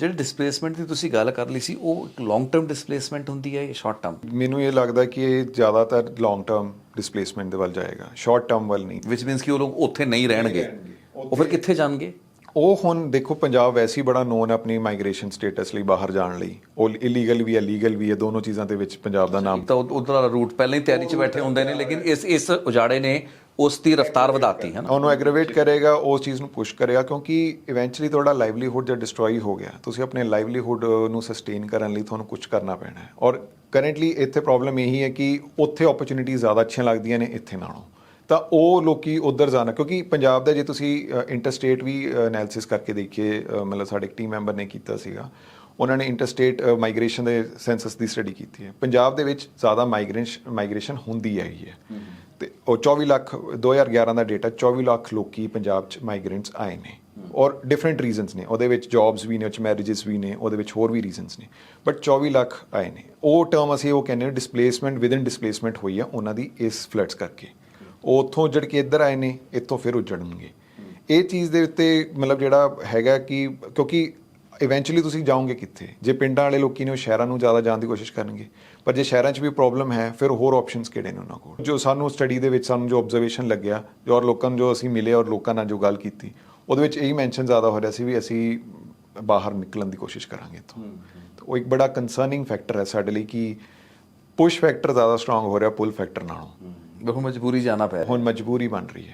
ਜਿਹੜੀ ਡਿਸਪਲੇਸਮੈਂਟ ਦੀ ਤੁਸੀਂ ਗੱਲ ਕਰ ਲਈ ਸੀ ਉਹ ਇੱਕ ਲੌਂਗ ਟਰਮ ਡਿਸਪਲੇਸਮੈਂਟ ਹੁੰਦੀ ਹੈ ਜਾਂ ਸ਼ਾਰਟ ਟਰਮ ਮੈਨੂੰ ਇਹ ਲੱਗਦਾ ਕਿ ਇਹ ਜ਼ਿਆਦਾਤਰ ਲੌਂਗ ਟਰਮ ਡਿਸਪਲੇਸਮੈਂਟ ਦੇ ਵੱਲ ਜਾਏਗਾ ਸ਼ਾਰਟ ਟਰਮ ਵੱਲ ਨਹੀਂ। ਵਿਚ ਮੀਨਸ ਕਿ ਉਹ ਲੋਕ ਉੱਥੇ ਨਹੀਂ ਰਹਿਣਗੇ। ਉਹ ਫਿਰ ਕਿੱਥੇ ਜਾਣਗੇ? ਉਹ ਹੁਣ ਦੇਖੋ ਪੰਜਾਬ ਵੈਸੇ ਹੀ ਬੜਾ ਨੋਨ ਹੈ ਆਪਣੀ ਮਾਈਗ੍ਰੇਸ਼ਨ ਸਟੇਟਸ ਲਈ ਬਾਹਰ ਜਾਣ ਲਈ। ਉਹ ਇਲੀਗਲ ਵੀ ਹੈ ਲੀਗਲ ਵੀ ਹੈ ਦੋਨੋਂ ਚੀਜ਼ਾਂ ਦੇ ਵਿੱਚ ਪੰਜਾਬ ਦਾ ਨਾਮ। ਤਾਂ ਉਧਰ ਵਾਲਾ ਰੂਟ ਪਹਿਲਾਂ ਹੀ ਤਿਆਰੀ 'ਚ ਬੈਠੇ ਹੁੰਦੇ ਨੇ ਲੇਕਿਨ ਇਸ ਇਸ ਉਜਾੜੇ ਨੇ ਉਸ ਦੀ ਰਫ਼ਤਾਰ ਵਧਾਤੀ ਹੈ ਨਾ। ਉਹਨੂੰ ਐਗਰੇਵੇਟ ਕਰੇਗਾ ਉਸ ਚੀਜ਼ ਨੂੰ ਪੁਸ਼ ਕਰੇਗਾ ਕਿਉਂਕਿ ਇਵੈਂਚੁਅਲੀ ਤੁਹਾਡਾ ਲਾਈਵਲੀਹੁੱਡ ਜੇ ਡਿਸਟਰੋਈ ਹੋ ਗਿਆ ਤੁਸੀਂ ਆਪਣੇ ਲਾਈਵਲੀਹੁੱਡ ਨੂੰ ਸਸਟੇਨ ਕਰਨ ਲਈ ਤੁਹਾਨੂੰ ਕੁਝ ਕਰਨਾ ਪੈਣਾ ਹੈ। ਔਰ ਕਰੰਟਲੀ ਇੱਥੇ ਪ੍ਰੋਬਲਮ ਇਹੀ ਹੈ ਕਿ ਉੱਥੇ ਓਪਰਚ्युनिटी ਜ਼ਿਆਦਾ ਅੱਛੀਆਂ ਲੱਗਦੀਆਂ ਨੇ ਇੱਥੇ ਨਾਲੋਂ। ਤਾਂ ਉਹ ਲੋਕੀ ਉੱਧਰ ਜਾਣਾ ਕਿਉਂਕਿ ਪੰਜਾਬ ਦਾ ਜੇ ਤੁਸੀਂ ਇੰਟਰਸਟੇਟ ਵੀ ਐਨਾਲਿਸਿਸ ਕਰਕੇ ਦੇਖੀਏ ਮਤਲਬ ਸਾਡੇ ਇੱਕ ਟੀਮ ਮੈਂਬਰ ਨੇ ਕੀਤਾ ਸੀਗਾ ਉਹਨਾਂ ਨੇ ਇੰਟਰਸਟੇਟ ਮਾਈਗ੍ਰੇਸ਼ਨ ਦੇ ਸੈਂਸਸ ਦੀ ਸਟੱਡੀ ਕੀਤੀ ਹੈ। ਪੰਜਾਬ ਦੇ ਵਿੱਚ ਜ਼ਿਆਦਾ ਮਾਈਗ੍ਰੇਸ਼ਨ ਮਾਈਗ੍ਰੇਸ਼ਨ ਹੁੰਦੀ ਹੈਗੀ ਹੈ। ਤੇ ਉਹ 24 ਲੱਖ 2011 ਦਾ ਡੇਟਾ 24 ਲੱਖ ਲੋਕੀ ਪੰਜਾਬ ਚ ਮਾਈਗ੍ਰੈਂਟਸ ਆਏ ਨੇ। ਔਰ ਡਿਫਰੈਂਟ ਰੀਜ਼ਨਸ ਨੇ। ਉਹਦੇ ਵਿੱਚ ਜੌਬਸ ਵੀ ਨੇ, ਉਹ ਚ ਮੈਰਿਜਸ ਵੀ ਨੇ, ਉਹਦੇ ਵਿੱਚ ਹੋਰ ਵੀ ਰੀਜ਼ਨਸ ਨੇ। ਬਟ 24 ਲੱਖ ਆਏ ਨੇ। ਉਹ ਟਰਮ ਅਸੀਂ ਉਹ ਕਹਿੰਦੇ ਡਿਸਪਲੇਸਮੈਂਟ ਵਿਦਨ ਡਿਸਪਲੇਸਮੈਂਟ ਹੋਈ ਆ, ਉਹਨਾਂ ਦੀ ਇਸ ਫਲੱਡਸ ਕਰਕੇ। ਉਹ ਉੱਥੋਂ ਉੱਜੜ ਕੇ ਇੱਧਰ ਆਏ ਨੇ, ਇੱਥੋਂ ਫਿਰ ਉੱਜੜਨਗੇ। ਇਹ ਚੀਜ਼ ਦੇ ਉੱਤੇ ਮਤਲਬ ਜਿਹੜਾ ਹੈਗਾ ਕਿ ਕਿਉਂਕਿ ਇਵੈਂਚੁਅਲੀ ਤੁਸੀਂ ਜਾਓਗੇ ਕਿੱਥੇ? ਜੇ ਪਿੰਡਾਂ ਵਾਲੇ ਲੋਕੀ ਨੇ ਉਹ ਸ਼ਹਿਰਾਂ ਨੂੰ ਜ਼ਿਆਦਾ ਜਾਣ ਦੀ ਕੋਸ਼ਿਸ਼ ਕਰਨਗੇ। ਪਰ ਜੇ ਸ਼ਹਿਰਾਂ 'ਚ ਵੀ ਪ੍ਰੋਬਲਮ ਹੈ ਫਿਰ ਹੋਰ ਆਪਸ਼ਨਸ ਕਿਹੜੇ ਨੇ ਉਹਨਾਂ ਕੋਲ? ਜੋ ਸਾਨੂੰ ਸਟੱਡੀ ਦੇ ਵਿੱਚ ਸਾਨੂੰ ਜੋ ਆਬਜ਼ਰਵੇਸ਼ਨ ਲੱਗਿਆ ਜੋ ਔਰ ਲੋਕਾਂ ਨੂੰ ਜੋ ਅਸੀਂ ਮਿਲੇ ਔਰ ਲੋਕਾਂ ਨਾਲ ਜੋ ਗੱਲ ਕੀਤੀ ਉਹਦੇ ਵਿੱਚ ਇਹੀ ਮੈਂਸ਼ਨ ਜ਼ਿਆਦਾ ਹੋ ਰਿਹਾ ਸੀ ਵੀ ਅਸੀਂ ਬਾਹਰ ਨਿਕਲਣ ਦੀ ਕੋਸ਼ਿਸ਼ ਕਰਾਂਗੇ ਤਾਂ ਉਹ ਇੱਕ ਬੜਾ ਕੰਸਰਨਿੰਗ ਫੈਕਟਰ ਹੈ ਸਾਡੇ ਲਈ ਕਿ ਪੁਸ਼ ਫੈਕਟਰ ਜ਼ਿਆਦਾ ਸਟਰੋਂਗ ਹੋ ਰਿਹਾ ਪੁਲ ਫੈਕਟਰ ਨਾਲੋਂ। ਉਹ ਮਜਬੂਰੀ ਜਾਣਾ ਪੈ ਰਿਹਾ ਹੁਣ ਮਜਬੂਰੀ ਬਣ ਰਹੀ ਹੈ।